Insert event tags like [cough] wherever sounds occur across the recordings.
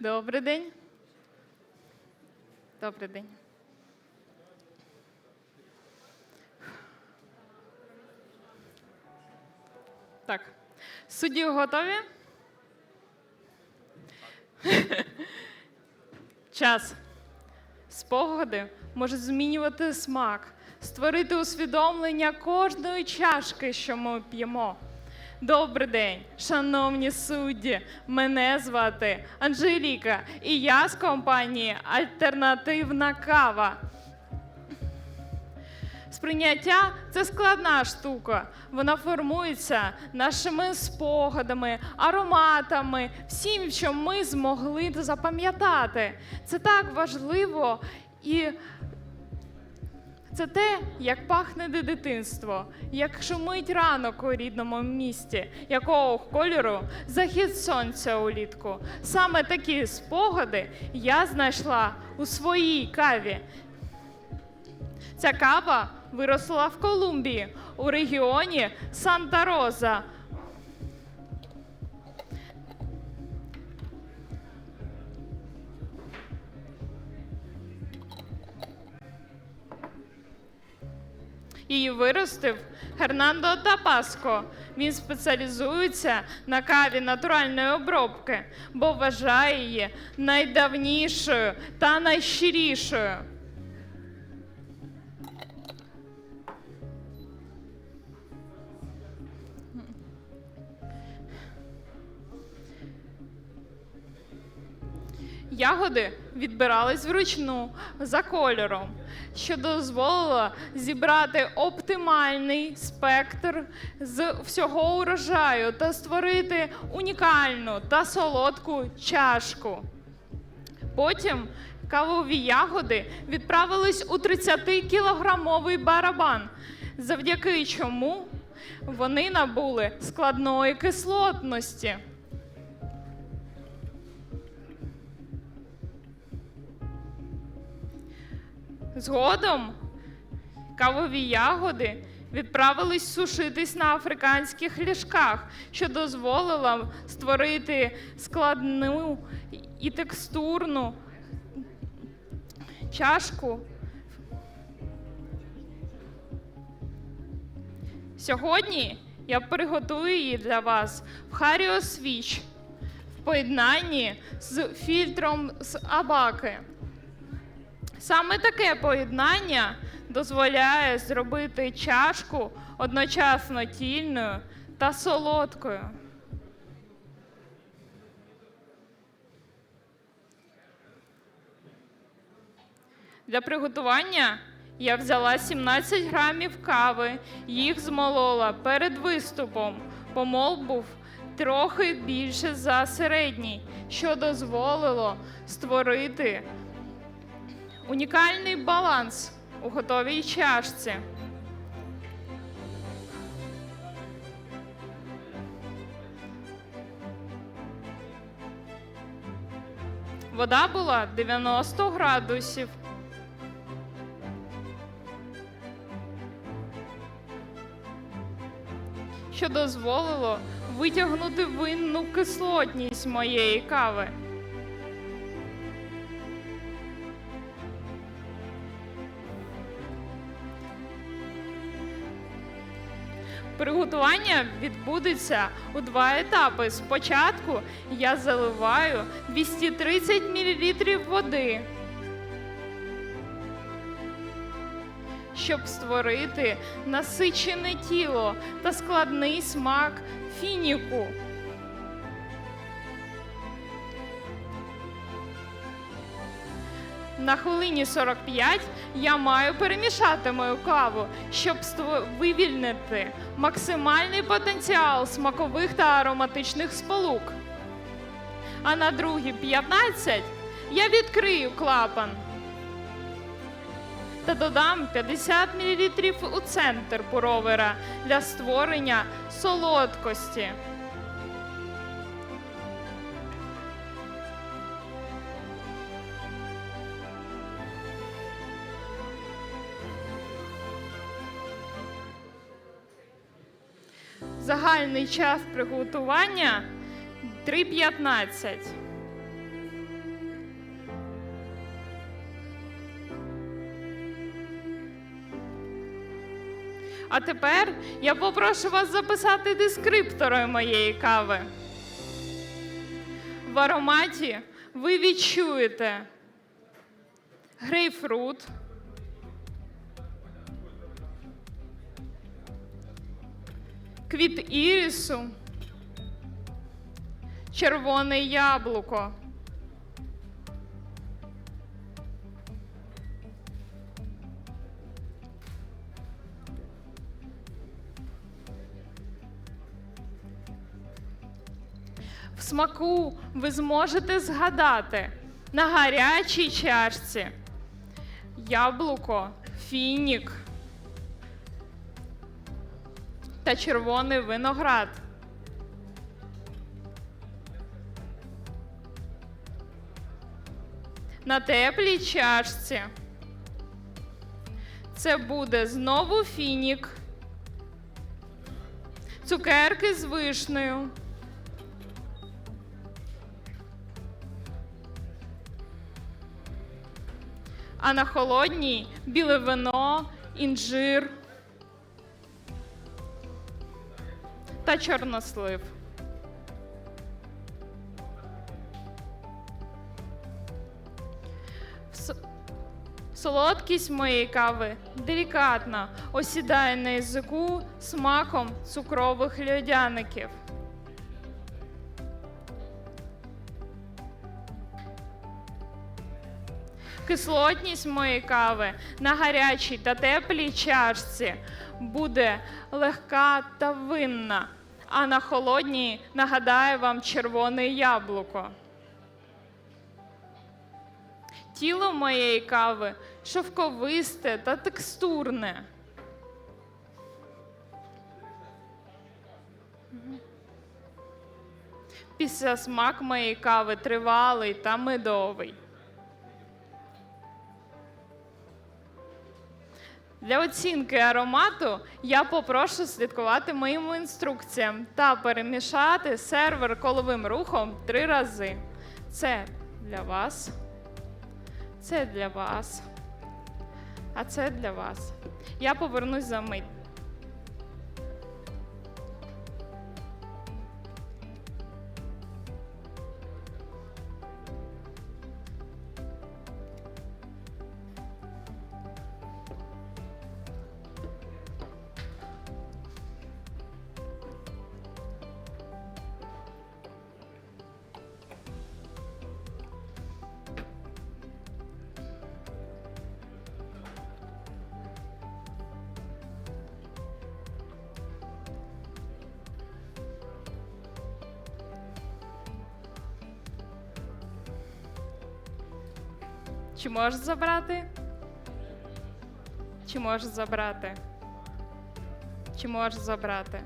Добрий день. Добрий день. Так. Судді готові? Час. Спогади можуть змінювати смак, створити усвідомлення кожної чашки, що ми п'ємо. Добрий день, шановні судді. Мене звати Анжеліка, і я з компанії Альтернативна кава. Сприйняття це складна штука. Вона формується нашими спогадами, ароматами, всім, що ми змогли запам'ятати. Це так важливо і це те, як пахне дитинство, як шумить ранок у рідному місті, якого кольору захід сонця улітку. Саме такі спогади я знайшла у своїй каві. Ця кава виросла в Колумбії у регіоні Санта-Роза. Її виростив Гернандо Тапаско. Він спеціалізується на каві натуральної обробки, бо вважає її найдавнішою та найщирішою. Ягоди відбирались вручну за кольором, що дозволило зібрати оптимальний спектр з всього урожаю та створити унікальну та солодку чашку. Потім кавові ягоди відправились у 30-кілограмовий барабан, завдяки чому вони набули складної кислотності. Згодом кавові ягоди відправились сушитись на африканських ліжках, що дозволило створити складну і текстурну чашку. Сьогодні я приготую її для вас в Харіо Свіч в поєднанні з фільтром з абаки. Саме таке поєднання дозволяє зробити чашку одночасно тільною та солодкою. Для приготування я взяла 17 грамів кави, їх змолола перед виступом. Помол був трохи більше за середній, що дозволило створити унікальний баланс у готовій чашці. Вода була 90 градусів. Що дозволило витягнути винну кислотність моєї кави. Приготування відбудеться у два етапи. Спочатку я заливаю 230 мл води, щоб створити насичене тіло та складний смак фініку. На хвилині 45 я маю перемішати мою каву, щоб вивільнити максимальний потенціал смакових та ароматичних сполук. А на другі 15 я відкрию клапан та додам 50 мл у центр пуровера для створення солодкості. загальний час приготування 3,15. А тепер я попрошу вас записати дескриптори моєї кави. В ароматі ви відчуєте грейпфрут, квіт ірісу, червоне яблуко. В смаку ви зможете згадати на гарячій чашці яблуко, фінік та червоний виноград. На теплій чашці це буде знову фінік, цукерки з вишнею. а на холодній біле вино, інжир та чорнослив. Солодкість моєї кави делікатна, осідає на язику смаком цукрових льодяників. Кислотність моєї кави на гарячій та теплій чашці буде легка та винна, а на холодній нагадає вам червоне яблуко. Тіло моєї кави шовковисте та текстурне. Після смак моєї кави тривалий та медовий. Для оцінки аромату я попрошу слідкувати моїм інструкціям та перемішати сервер коловим рухом три рази. Це для вас, це для вас, а це для вас. Я повернусь за мить. Чи можеш забрати? Чи можеш забрати? Чи можеш забрати?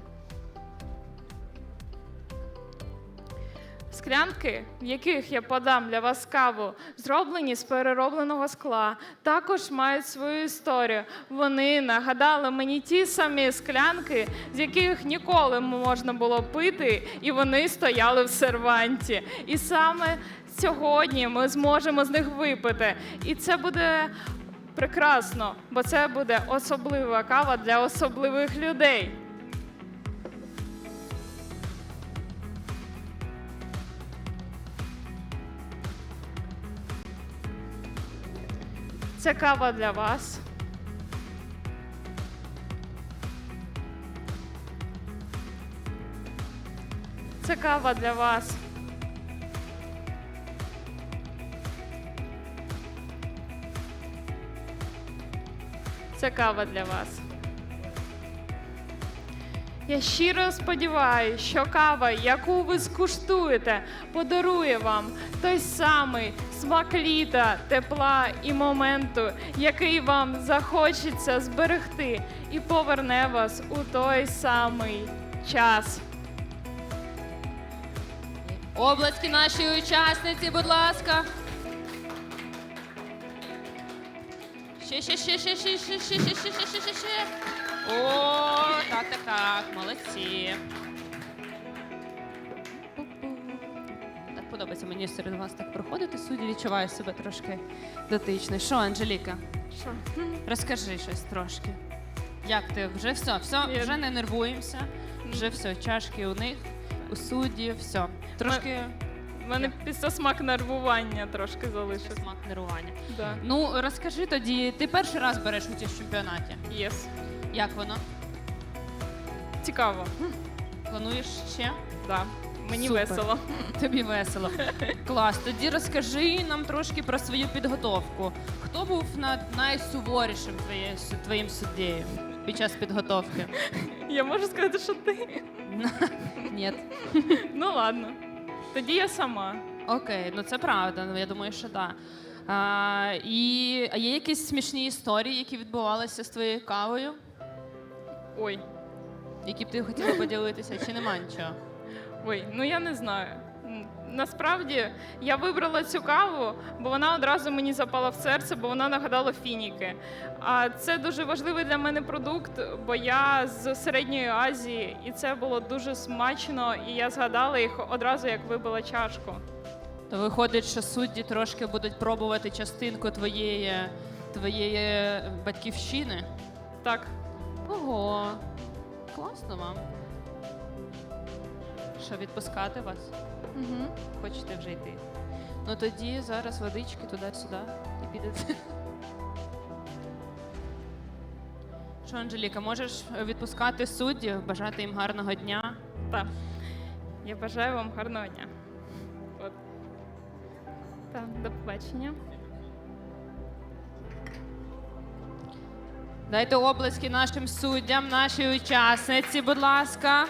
Склянки, в яких я подам для вас каву, зроблені з переробленого скла, також мають свою історію. Вони нагадали мені ті самі склянки, з яких ніколи можна було пити, і вони стояли в серванті. І саме сьогодні ми зможемо з них випити. І це буде прекрасно, бо це буде особлива кава для особливих людей. Це кава для вас. Це кава для вас. Це кава для вас. Я щиро сподіваюся, що кава, яку ви скуштуєте, подарує вам той самий смак літа, тепла і моменту, який вам захочеться зберегти, і поверне вас у той самий час. Обласки нашій учасниці, будь ласка. Ще, ще, ще, ще, ще, ще, ще, ще, ще, ще, ще, ще. О, так, так, так, молодці. Подобається мені серед вас так проходити. Судді відчуваю себе трошки дотичною. Що, Анжеліка, Що? розкажи щось трошки. Як ти? Вже все, все, Я- вже не нервуємося. Вже все, чашки у них, у судді, все. Трошки У мене після смак нервування трошки залишився. смак нервування. Да. Ну, розкажи тоді, ти перший раз береш участь в чемпіонаті. Yes. Як воно? Цікаво. Плануєш ще? Да. Мені Супер. весело. Тобі весело. Клас. Тоді розкажи нам трошки про свою підготовку. Хто був над найсуворішим твоє, твоїм суддєю під час підготовки? Я можу сказати, що ти. [laughs] Ні. Ну ладно. Тоді я сама. Окей, ну це правда. Ну я думаю, що так. А, і а є якісь смішні історії, які відбувалися з твоєю кавою, Ой. які б ти хотіла поділитися, чи нема нічого? Ой, ну я не знаю. Насправді я вибрала цю каву, бо вона одразу мені запала в серце, бо вона нагадала фініки. А це дуже важливий для мене продукт, бо я з середньої Азії, і це було дуже смачно. І я згадала їх одразу, як вибила чашку. То виходить, що судді трошки будуть пробувати частинку твоєї, твоєї батьківщини. Так, Ого, класно вам. Що, відпускати вас? угу. Хочете вже йти? Ну тоді зараз водички туди-сюди і підете. [laughs] Що, Анжеліка, можеш відпускати суддів, бажати їм гарного дня. так. Я бажаю вам гарного дня. От. Так, до побачення. Дайте облески нашим суддям, нашій учасниці, будь ласка.